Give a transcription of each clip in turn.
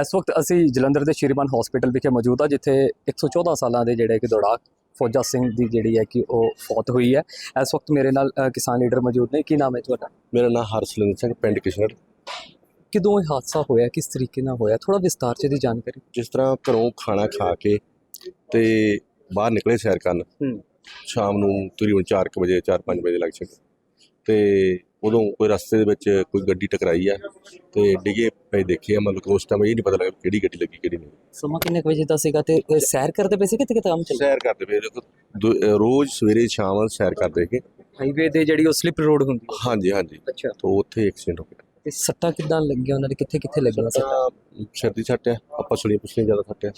ਇਸ ਵਕਤ ਅਸੀਂ ਜਲੰਧਰ ਦੇ ਸ਼੍ਰੀਮਾਨ ਹਸਪੀਟਲ ਵਿਖੇ ਮੌਜੂਦ ਆ ਜਿੱਥੇ 114 ਸਾਲਾਂ ਦੇ ਜਿਹੜੇ ਕਿ ਦੌੜਾਕ ਫੌਜਾ ਸਿੰਘ ਦੀ ਜਿਹੜੀ ਹੈ ਕਿ ਉਹ ਫੌਤ ਹੋਈ ਹੈ। ਇਸ ਵਕਤ ਮੇਰੇ ਨਾਲ ਅ, ਕਿਸਾਨ ਲੀਡਰ ਮੌਜੂਦ ਨੇ। ਕੀ ਨਾਮ ਹੈ ਤੁਹਾਡਾ? ਮੇਰਾ ਨਾਮ ਹਰਸਲਿੰਦਰ ਸਿੰਘ ਪਿੰਡ ਕਿਸ਼ਨਰ ਕਿਦੋਂ ਇਹ ਹਾਦਸਾ ਹੋਇਆ? ਕਿਸ ਤਰੀਕੇ ਨਾਲ ਹੋਇਆ? ਥੋੜਾ ਵਿਸਤਾਰ ਚ ਦੀ ਜਾਣਕਾਰੀ। ਜਿਸ ਤਰ੍ਹਾਂ ਘਰੋਂ ਖਾਣਾ ਖਾ ਕੇ ਤੇ ਬਾਹਰ ਨਿਕਲੇ ਸੈਰ ਕਰਨ। ਹੂੰ। ਸ਼ਾਮ ਨੂੰ ਤਕਰੀਬਨ 4 ਵਜੇ 4-5 ਵਜੇ ਲੱਗ ਚੁੱਕੇ। ਤੇ ਉਦੋਂ ਕੋਈ ਰਸਤੇ ਦੇ ਵਿੱਚ ਕੋਈ ਗੱਡੀ ਟਕਰਾਈ ਆ ਤੇ ਡਿੱਗੇ ਪਏ ਦੇਖੇ ਆ ਮਤਲਬ ਉਸ ਟਾਈਮ ਇਹ ਨਹੀਂ ਪਤਾ ਲੱਗਾ ਕਿਹੜੀ ਗੱਡੀ ਲੱਗੀ ਕਿਹੜੀ ਨਹੀਂ। ਸਮਾਂ ਕਿੰਨੇ ਕੁ ਵਜੇ ਦਾ ਸੀਗਾ ਤੇ ਇਹ ਸੈਰ ਕਰਦੇ ਪਏ ਸੀ ਕਿਤੇ ਕਿਤੇ ਕੰਮ ਚੱਲ ਸੈਰ ਕਰਦੇ ਪਏ ਦੇਖੋ, ਦੋ- ਅਹ ਰੋਜ਼ ਸਵੇਰੇ ਸ਼ਾਮ ਸੈਰ ਕਰਦੇ ਕੇ ਹਾਈਵੇ ਤੇ ਜਿਹੜੀ ਉਹ ਸਲਿਪ ਰੋਡ ਹੁੰਦੀ ਹੈ। ਹਾਂਜੀ ਹਾਂਜੀ। ਅੱਛਾ। ਤੋਂ ਉੱਥੇ ਐਕਸੀਡੈਂਟ ਹੋ ਗਿਆ। ਤੇ ਸੱਟਾਂ ਕਿੱਦਾਂ ਲੱਗੀਆਂ ਉਹਨਾਂ ਦੇ? ਕਿੱਥੇ ਕਿੱਥੇ ਲੱਗੀਆਂ ਸੱਟਾਂ? ਤਾਂ ਸਿਰ ਦੀ ਸੱਟ ਆ ਆਪਾਂ ਸੁਣੀ ਪੁਛਲੀ ਜ਼ਿਆਦਾ ਸੱਟ ਆ।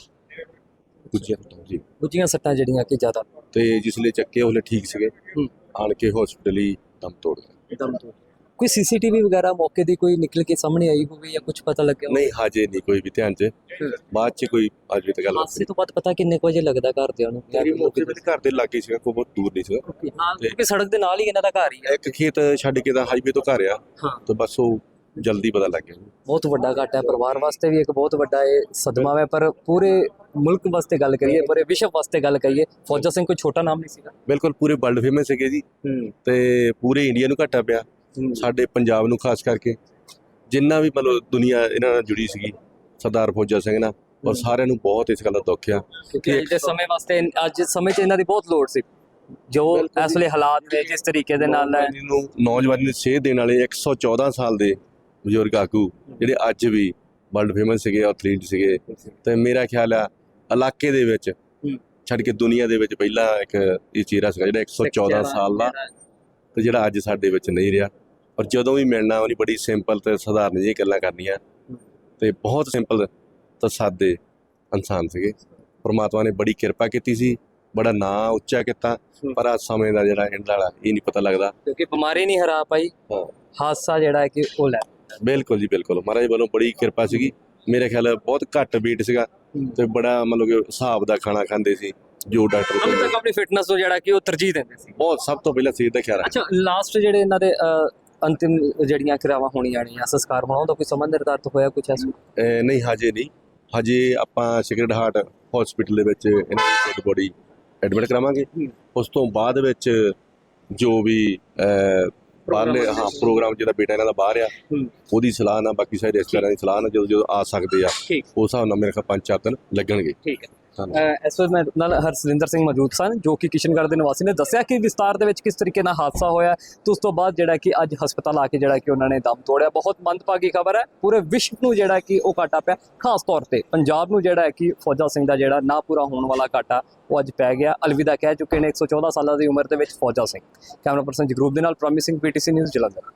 ਗੁੱਜੀਆਂ ਸੱਟਾਂ ਜੀ। ਗੁੱਜੀਆਂ ਸੱਟਾਂ ਜਿਹੜੀਆਂ ਕਿ ਜ਼ਿਆਦਾ। ਤੇ ਜਿਸਲੇ ਚੱਕੇ ਉਹਲੇ ਠੀਕ ਸੀਗੇ। ਹੂੰ। ਆਣ ਕੇ ਹਸਪੀਟਲ ਹੀ ਦਮ ਤੋੜ ਗਏ ਦਮ ਤੋੜ ਕੋਈ ਸੀਸੀਟੀਵੀ ਵਗੈਰਾ ਮੌਕੇ ਦੀ ਕੋਈ ਨਿਕਲ ਕੇ ਸਾਹਮਣੇ ਆਈ ਹੋਵੇ ਜਾਂ ਕੁਝ ਪਤਾ ਲੱਗਿਆ ਹੋਵੇ? ਨਹੀਂ ਹਜੇ ਨਹੀਂ ਕੋਈ ਵੀ ਧਿਆਨ ਚ। ਬਾਅਦ ਚ ਕੋਈ ਅੱਜ ਵੀ ਤਾਂ ਗੱਲ ਹਾਦਸੇ ਤੋਂ ਬਾਅਦ ਪਤਾ ਕਿੰਨੇ ਕੁ ਵਜੇ ਲੱਗਦਾ ਘਰਦਿਆਂ ਨੂੰ ਮੇਰੀ ਮੌਕੇ ਤੇ ਘਰ ਦੇ ਲਾਗੇ ਸੀਗਾ ਕੋਈ ਬਹੁਤ ਦੂਰ ਨਹੀਂ ਸੀਗਾ। ਹਾਂ ਕਿਉਂਕਿ ਸੜਕ ਦੇ ਨਾਲ ਹੀ ਇਹਨਾਂ ਦਾ ਘਰ ਹੀ ਹੈ ਇੱਕ ਖੇਤ ਛੱਡ ਕੇ ਤਾਂ ਹਾਈਵੇ ਤੋਂ ਘਰ ਆ। ਹਾਂ। ਤੇ ਬਸ ਉਹ ਜਲਦੀ ਪਤਾ ਲੱਗ ਗਿਆ। ਬਹੁਤ ਵੱਡਾ ਘਾਟਾ ਹੈ ਪਰਿਵਾਰ ਵਾਸਤੇ ਵੀ ਇੱਕ ਬਹੁਤ ਵੱਡਾ ਇਹ ਸਦਮਾ ਹੈ ਪਰ ਪੂਰੇ ਮੁਲਕ ਵਾਸਤੇ ਗੱਲ ਕਰੀਏ ਪੂਰੇ ਵਿਸ਼ਵ ਵਾਸਤੇ ਗੱਲ ਕਰੀਏ ਫੌਜਾ ਸਿੰਘ ਕੋਈ ਛੋਟਾ ਨਾਮ ਨਹੀਂ ਸੀਗਾ। ਬਿਲਕੁਲ ਪੂਰੇ ਵਰਲਡ ਫੇਮਸ ਸੀਗੇ ਜੀ। ਤੇ ਪੂਰੇ ਇੰਡੀਆ ਨੂੰ ਘਾਟਾ ਪਿਆ ਸਾਡੇ ਪੰਜਾਬ ਨੂੰ ਖਾਸ ਕਰਕੇ। ਜਿੰਨਾ ਵੀ ਮਤਲਬ ਦੁਨੀਆ ਇਹਨਾਂ ਨਾਲ ਜੁੜੀ ਸੀਗੀ ਸਰਦਾਰ ਫੌਜਾ ਸਿੰਘ ਨਾਲ ਔਰ। ਸਾਰਿਆਂ ਨੂੰ ਬਹੁਤ ਇਸ ਗੱਲ ਦਾ ਦੁੱਖ ਆ ਕਿਉਂਕਿ ਅੱਜ ਦੇ ਸਮੇਂ ਵਾਸਤੇ ਅੱਜ ਸਮੇਂ 'ਚ ਇਹਨਾਂ ਦੀ ਬਹੁਤ ਲੋੜ ਸੀ। ਜੋ ਇਸ ਵੇਲੇ ਹਾਲਾਤ ਨੇ ਜਿਸ ਤਰੀਕੇ ਦੇ ਨਾਲ ਹੈ। ਨੌਜਵਾਨੀ ਨੂੰ ਸੇਧ ਦੇਣ ਵਾਲੇ 114 ਸਾਲ ਦੇ ਬਜ਼ੁਰਗ ਆਗੂ ਜਿਹੜੇ ਅੱਜ ਵੀ ਵਰਲਡ ਫੇਮਸ ਸੀਗੇ ਐਥਲੀਟ ਸੀਗੇ ਤੇ ਮੇਰਾ ਖਿਆਲ ਆ ਇਲਾਕੇ ਦੇ ਵਿੱਚ। ਛੱਡ ਕੇ ਦੁਨੀਆ ਦੇ ਵਿੱਚ ਪਹਿਲਾ ਇੱਕ ਇਹ ਚਿਹਰਾ ਸੀਗਾ ਜਿਹੜਾ 114 ਸਾਲ ਦਾ ਤੇ ਜਿਹੜਾ ਅੱਜ ਸਾਡੇ ਵਿੱਚ ਨਹੀਂ ਰਿਹਾ ਔਰ ਜਦੋਂ ਵੀ ਮਿਲਣਾ ਉਹਨੇ ਬੜੀ ਸਿੰਪਲ ਤੇ ਸਧਾਰਨ ਜਿਹੀਆਂ ਗੱਲਾਂ ਕਰਨੀਆਂ ਤੇ ਬਹੁਤ ਸਿੰਪਲ ਤੇ ਸਾਦੇ ਇਨਸਾਨ ਸੀਗੇ ਪਰਮਾਤਮਾ ਨੇ ਬੜੀ ਕਿਰਪਾ ਕੀਤੀ ਸੀ ਬੜਾ ਨਾਂ ਉੱਚਾ ਕੀਤਾ। ਪਰ ਆ ਸਮੇਂ ਦਾ ਜਿਹੜਾ ਐਂਡ ਵਾਲਾ ਇਹ ਨਹੀਂ ਪਤਾ ਲੱਗਦਾ ਕਿਉਂਕਿ ਬਿਮਾਰੀ ਨਹੀਂ ਹਰਾ ਪਾਈ। ਹਾਦਸਾ ਜਿਹੜਾ ਹੈ ਕਿ ਉਹ ਲੈ ਬਿਲਕੁਲ ਜੀ ਬਿਲਕੁਲ। ਮਹਾਰਾਜ ਵੱਲੋਂ ਬੜੀ ਕਿਰਪਾ ਸੀਗੀ। ਮੇਰੇ ਖਿਆਲ ਬਹੁਤ ਘੱਟ weight ਸੀਗਾ ਤੇ ਬੜਾ ਮਤਲਬ ਕਿ ਹਿਸਾਬ ਦਾ ਖਾਣਾ ਖਾਂਦੇ ਸੀ ਜੋ ਡਾਕਟਰ ਕੋਲ। ਤੱਕ ਆਪਣੀ ਫਿਟਨੈਸ ਨੂੰ ਜਿਹੜਾ ਕਿ ਉਹ ਤਰਜੀਹ ਦਿੰਦੇ ਸੀ। ਬਹੁਤ ਸਭ ਤੋਂ ਪਹਿਲਾਂ ਸਿਹਤ ਦਾ ਖਿਆਲ ਰੱਖ ਅੱਛਾ ਲਾਸਟ ਜਿਹੜੇ ਇਹਨਾਂ ਦੇ ਅ, ਅੰਤਿਮ ਜਿਹੜੀਆਂ ਕਿਰਿਆਵਾਂ ਹੋਣੀਆਂ ਨੇ ਜਾਂ ਸੰਸਕਾਰ ਹੋਣਾ ਉਹਦਾ ਕੋਈ ਸਮਾਂ ਨਿਰਧਾਰਤ ਹੋਇਆ ਕੁਝ ਐਸਾ? ਅਹ ਨਹੀਂ ਹਜੇ ਨਹੀਂ। ਹਜੇ ਆਪਾਂ ਸਿਕਰਟ ਹਾਰਟ ਹਸਪੀਟਲ ਦੇ ਵਿੱਚ ਇਹਨਾਂ ਦੀ ਡੈਡ ਬੋਡੀ ਐਡਮਿਟ ਕਰਾਵਾਂਗੇ। ਉਸ ਤੋਂ ਬਾਅਦ ਵਿੱਚ ਜੋ ਵੀ ਅਹ, ਬਾਹਰਲੇ ਹਾਂ ਪ੍ਰੋਗਰਾਮ ਜਿਹੜਾ ਬੇਟਾ ਇਹਨਾਂ ਦਾ ਬਾਹਰ ਆ। ਉਹਦੀ ਸਲਾਹ ਨਾਲ ਬਾਕੀ ਸਾਰੇ ਰਿਸ਼ਤੇਦਾਰਾਂ ਦੀ ਸਲਾਹ ਨਾਲ ਜਦੋਂ ਜਦੋਂ ਆ ਸਕਦੇ ਆ ਉਸ ਹਿਸਾਬ ਨਾਲ ਮੇਰੇ ਖਿਆਲ ਪੰਜ ਚਾਰ ਦਿਨ ਲੱਗਣਗੇ। ਠੀਕ ਹੈ। ਧੰਨਵਾਦ ਇਸ ਵੇਲੇ ਮੇਰੇ ਨਾਲ ਹਰਸਲਿੰਦਰ ਸਿੰਘ ਮੌਜੂਦ ਸਨ, ਜੋ ਕਿ ਕਿਸ਼ਨਗੜ੍ਹ ਦੇ ਨਿਵਾਸੀ ਨੇ ਦੱਸਿਆ ਕਿ ਵਿਸਤਾਰ ਦੇ ਵਿੱਚ ਕਿਸ ਤਰੀਕੇ ਨਾਲ ਹਾਦਸਾ ਹੋਇਆ ਤੇ ਉਸ ਤੋਂ ਬਾਅਦ ਜਿਹੜਾ ਕਿ ਅੱਜ ਹਸਪਤਾਲ ਆ ਕੇ ਜਿਹੜਾ ਕਿ ਉਹਨਾਂ ਨੇ ਦਮ ਤੋੜਿਆ। ਬਹੁਤ ਮੰਦਭਾਗੀ ਖਬਰ ਹੈ। ਪੂਰੇ ਵਿਸ਼ਵ ਨੂੰ ਜਿਹੜਾ ਕਿ ਉਹ ਘਾਟਾ ਪਿਆ, ਖਾਸ ਤੌਰ ਤੇ ਪੰਜਾਬ ਨੂੰ ਜਿਹੜਾ ਹੈ ਕਿ ਫੌਜਾ ਸਿੰਘ ਦਾ ਜਿਹੜਾ ਨਾ ਪੂਰਾ ਹੋਣ ਵਾਲਾ ਘਾਟਾ, ਉਹ ਅੱਜ ਪੈ ਗਿਆ। ਅਲਵਿਦਾ ਕਹਿ ਚੁੱਕੇ ਨੇ 114 ਸਾਲਾਂ ਦੀ ਉਮਰ ਦੇ ਵਿੱਚ ਫੌਜਾ ਸਿੰਘ। ਕੈਮਰਾ ਪਰਸਨ ਜਗਰੂਪ ਦੇ ਨਾਲ ਪ੍ਰੋਮਿਸਿੰਗ ਪੀਟੀਸੀ ਨਿਊਜ਼ ਜਲੰਧਰ।